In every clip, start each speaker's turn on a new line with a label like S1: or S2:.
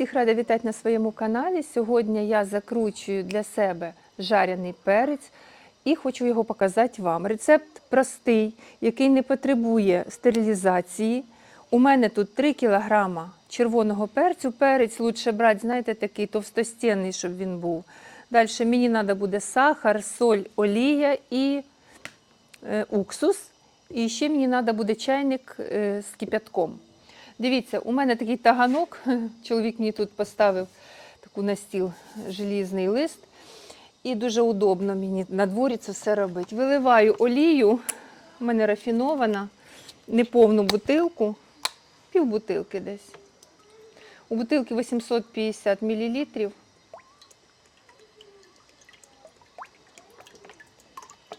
S1: Всіх рада вітати на своєму каналі. Сьогодні я закручую для себе жарений перець і хочу його показати вам. Рецепт простий, який не потребує стерилізації. У мене тут 3 кг червоного перцю. Перець лучше брати, знаєте, такий товстостінний, щоб він був. Далі мені треба буде сахар, соль, олія і е, уксус. І ще мені треба буде чайник е, з кипятком. Дивіться, у мене такий таганок. Чоловік мені тут поставив таку на стіл желізний лист. І дуже удобно мені на дворі це все робити. Виливаю олію, у мене рафінована, неповну бутилку, пів бутилки десь. У бутилки 850 мл.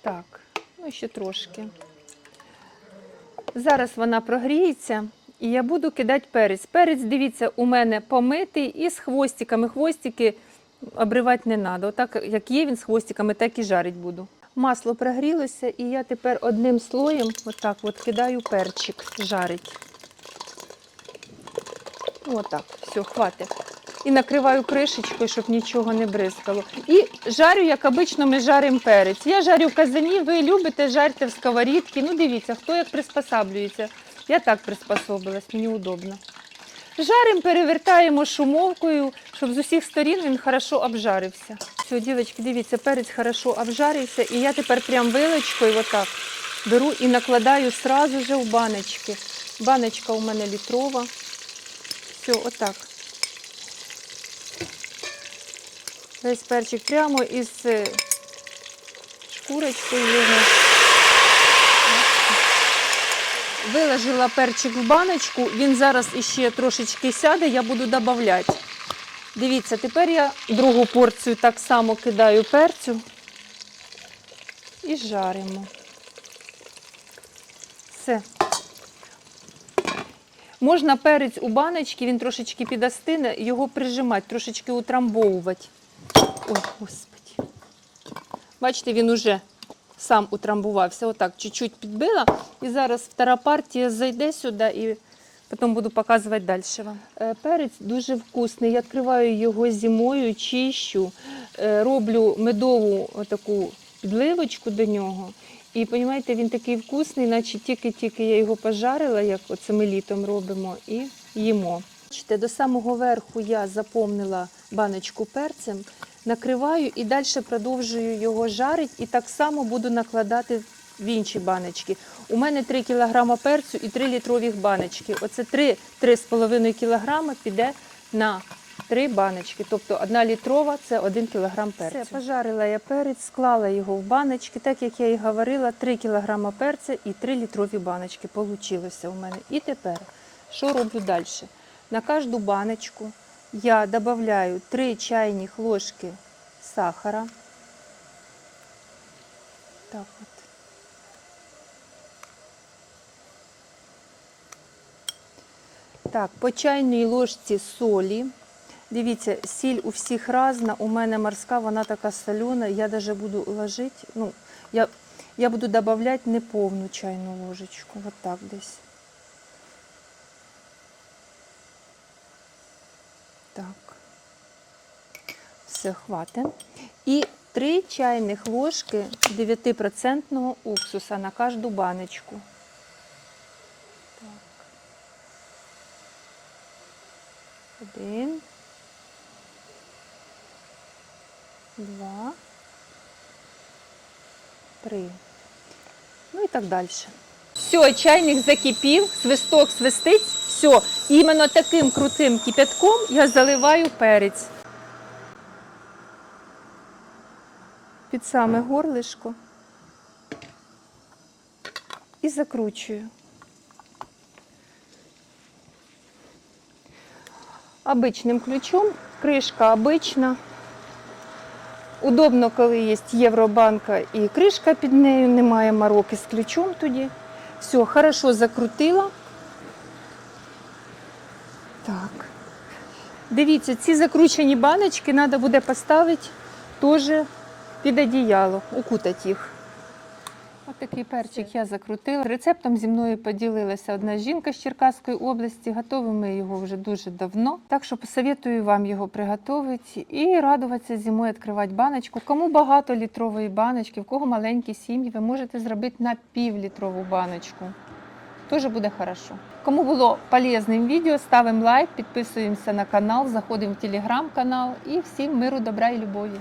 S1: Так, ну ще трошки. Зараз вона прогріється і я буду кидати перець. Перець, дивіться, у мене помитий і з хвостиками. Хвостики обривати не треба. Отак, як є він з хвостиками, так і жарить буду. Масло прогрілося, і я тепер одним слоєм отак от кидаю перчик жарить. Отак, все, хватить. І накриваю кришечкою, щоб нічого не бризкало. І жарю, як обично, ми жаримо перець. Я жарю в казані, ви любите, жарте в сковорідці. Ну, дивіться, хто як приспосаблюється. Я так приспособилась, мені удобно. Жаримо, перевертаємо шумовкою, щоб з усіх сторін він хорошо обжарився. Все, дівчатки, дивіться, перець хорошо обжарився. І я тепер прям вилочкою отак беру і накладаю сразу же в баночки. Баночка у мене літрова. Все, отак. Весь перчик прямо із е, шкурочкою його. Виложила перчик в баночку, він зараз іще трошечки сяде, я буду додавати. Дивіться, тепер я другу порцію так само кидаю перцю і жаримо. Все. Можна перець у баночці, він трошечки підостине, його прижимати, трошечки утрамбовувати. Ой, господи. Бачите, він уже сам утрамбувався. Отак, чуть-чуть підбила. І зараз втора партія зайде сюди і потім буду показувати далі вам. Е, Перець дуже вкусний. Я відкриваю його зимою, чищу, е, роблю медову таку підливочку до нього. І розумієте, він такий вкусний, наче тільки-тільки я його пожарила, як оце ми літом робимо, і їмо. До самого верху я заповнила баночку перцем, накриваю і далі продовжую його жарити. І так само буду накладати в інші баночки. У мене 3 кг перцю і 3 літрових баночки. Оце 3-3,5 кг піде на 3 баночки. Тобто 1 літрова це 1 кг перцю. Все, пожарила я перець, склала його в баночки, так як я і говорила, 3 кг перця і 3 літрові баночки. Получилося у мене. І тепер, що роблю далі? На кожну баночку я додаю 3 чайних ложки сахара. Так от. Так, по чайній ложці солі. Дивіться, сіль у всіх разна. У мене морська, вона така солена. Я навіть буду ложити, ну, я, я буду додавати неповну чайну ложечку. От так десь. Так. Все, хватить. І 3 чайних ложки 9% уксуса на кожну баночку. Так. Один. Два. Три. Ну і так далі. Все, чайник закипів, свисток свистить. Все, іменно таким крутим кипятком я заливаю перець. Під саме горлишко і закручую. Обичним ключом, кришка обична. Удобно, коли є євробанка і кришка під нею, немає мороки з ключом тоді. Все, хорошо закрутила. Так. Дивіться, ці закручені баночки треба буде поставити теж під одіяло, укутати їх. Ось такий перчик я закрутила. Рецептом зі мною поділилася одна жінка з Черкаської області. Готовимо його вже дуже давно. Так що посоветую вам його приготувати і радуватися зимою, відкривати баночку. Кому багато літрової баночки, в кого маленькі сім'ї, ви можете зробити на півлітрову баночку. Тоже буде хорошо. Кому було полезним відео, ставимо лайк, підписуємося на канал, заходимо в телеграм-канал і всім миру, добра і любові.